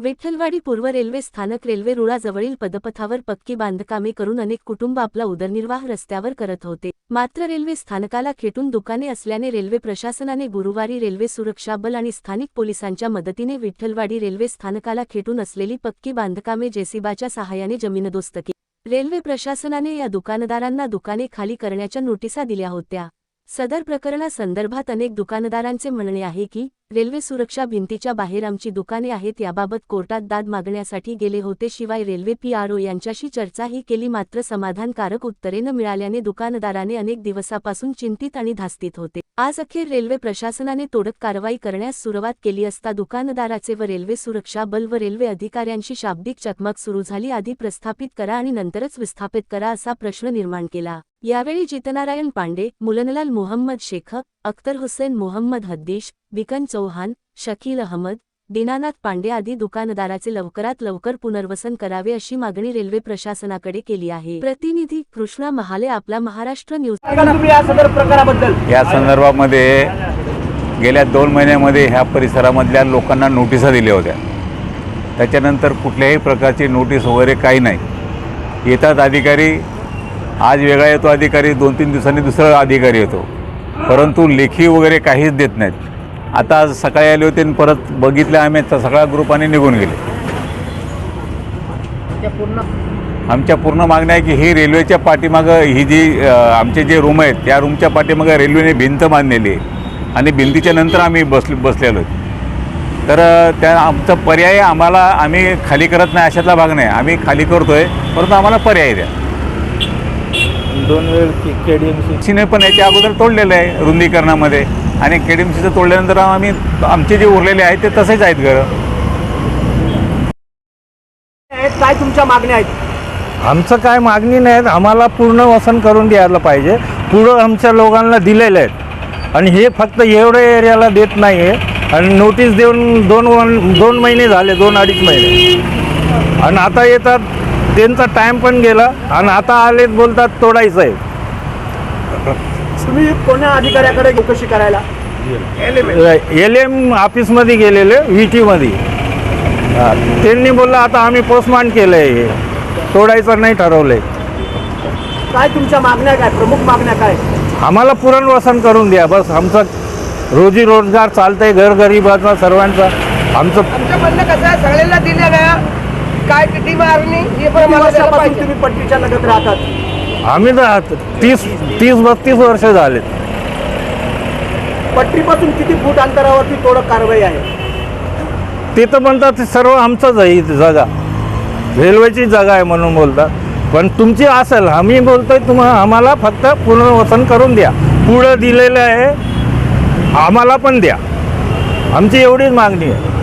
विठ्ठलवाडी पूर्व रेल्वे स्थानक रेल्वे रुळाजवळील पदपथावर पक्की बांधकामे करून अनेक कुटुंब आपला उदरनिर्वाह रस्त्यावर करत होते. मात्र रेल्वे स्थानकाला खेटून दुकाने असल्याने रेल्वे प्रशासनाने गुरुवारी रेल्वे सुरक्षा बल आणि स्थानिक पोलिसांच्या मदतीने विठ्ठलवाडी रेल्वे स्थानकाला खेटून असलेली पक्की बांधकामे जेसीबाच्या सहाय्याने जमीनदोस्त केली रेल्वे प्रशासनाने या दुकानदारांना दुकाने खाली करण्याच्या नोटिसा दिल्या होत्या. सदर प्रकरणासंदर्भात अनेक दुकानदारांचे म्हणणे आहे की रेल्वे सुरक्षा भिंतीच्या बाहेर आमची दुकाने आहेत याबाबत कोर्टात दाद मागण्यासाठी गेले होते शिवाय रेल्वे पीआरओ यांच्याशी चर्चाही केली मात्र समाधानकारक उत्तरे न मिळाल्याने दुकानदाराने अनेक दिवसापासून चिंतित आणि धास्तीत होते. आज अखेर रेल्वे प्रशासनाने तोडक कारवाई करण्यास सुरुवात केली असता दुकानदाराचे व रेल्वे सुरक्षा बल व रेल्वे अधिकाऱ्यांशी शाब्दिक चकमक सुरू झाली. आधी प्रस्थापित करा आणि नंतरच विस्थापित करा असा प्रश्न निर्माण केला. यावेळी जितनारायण पांडे मुलनलाल मोहम्मद शेख अख्तर हुसेन मोहम्मद हद्दीश बिकन चौहान शकील अहमद दीनानाथ पांडे आदी दुकानदाराचे लवकरात लवकर पुनर्वसन करावे अशी मागणी रेल्वे प्रशासनाकडे केली आहे. प्रतिनिधी कृष्णा महाले आपला महाराष्ट्र न्यूज. या संदर्भामध्ये गेल्या दोन महिन्यामध्ये ह्या परिसरामधल्या लोकांना नोटिसा दिल्या होत्या. त्याच्यानंतर कुठल्याही प्रकारची नोटीस वगैरे काही नाही. येतात अधिकारी आज वेगळा येतो अधिकारी दोन तीन दिवसांनी दुसरा अधिकारी येतो. परंतु लेखी वगैरे काहीच देत नाहीत. आता आज सकाळी आले होते आणि परत बघितलं आम्ही तर सगळ्या ग्रुपाने निघून गेले. आमच्या पूर्ण मागण्या आहे की ही रेल्वेच्या पाठीमागं ही जी आमचे जे रूम आहेत त्या रूमच्या पाठीमागं रेल्वेने भिंत बांधलेली आहे. आणि भिंतीच्या नंतर आम्ही बसले बसलेलो आहे. तर त्या आमचा पर्याय आम्हाला आम्ही खाली करत नाही अशातला भाग नाही. आम्ही खाली करतो आहे परंतु आम्हाला पर्याय द्या. दोन वेळ के डी एम सी सीने पण याच्या अगोदर तोडलेलं आहे रुंदीकरणामध्ये. आणि के डी एम सीचं तोडल्यानंतर आम्ही आमचे जे उरलेले आहेत ते तसेच आहेत घरं काय तुमच्या मागण्या आहेत? आमचं काय मागणी नाहीत. आम्हाला पूर्ण वसन करून द्यायला पाहिजे. पुढं आमच्या लोकांना दिलेले आहेत. आणि हे फक्त एवढ्या एरियाला देत नाही आहे आणि नोटीस देऊन दोन वन दोन महिने झाले दोन अडीच महिने. आणि आता येतात त्यांचा टाईम पण गेला आणि आता आलेत बोलतात तोडायचं आहे तुम्ही कोण्या अधिकाऱ्याकडे चौकशी करायला? एल एम ऑफिसमध्ये गेलेले व्ही टीमध्ये त्यांनी बोललं आता आम्ही पोस्टमार्ट केलं आहे तोडायचं नाही ठरवलं आहे काय तुमच्या मागण्या काय? प्रमुख मागण्या काय? आम्हाला पुनर्वसन करून द्या. बस आमचं रोजी रोजगार चालतंय घर गरीबाचा सर्वांचा. आमचं आमचं म्हणणं कसं आहे सगळ्यांना दिल्या काय किती मारणी? हे पण किती मला द्यायला वर्षापासून पाहिजे. तुम्ही पट्टीच्या लगत राहतात? आम्ही तर तीस तीस बत्तीस वर्ष झालेत. पट्टीपासून किती फूट अंतरावरती तोडक कारवाई आहे? ते तर म्हणतात ते सर्व आमचंच आहे ही जागा. रेल्वेची जागा आहे म्हणून बोलतात. पण तुमची असेल आम्ही बोलतोय तुम्हा आम्हाला फक्त पुनर्वसन करून द्या. पुढं दिलेलं आहे आम्हाला पण द्या. आमची एवढीच मागणी आहे.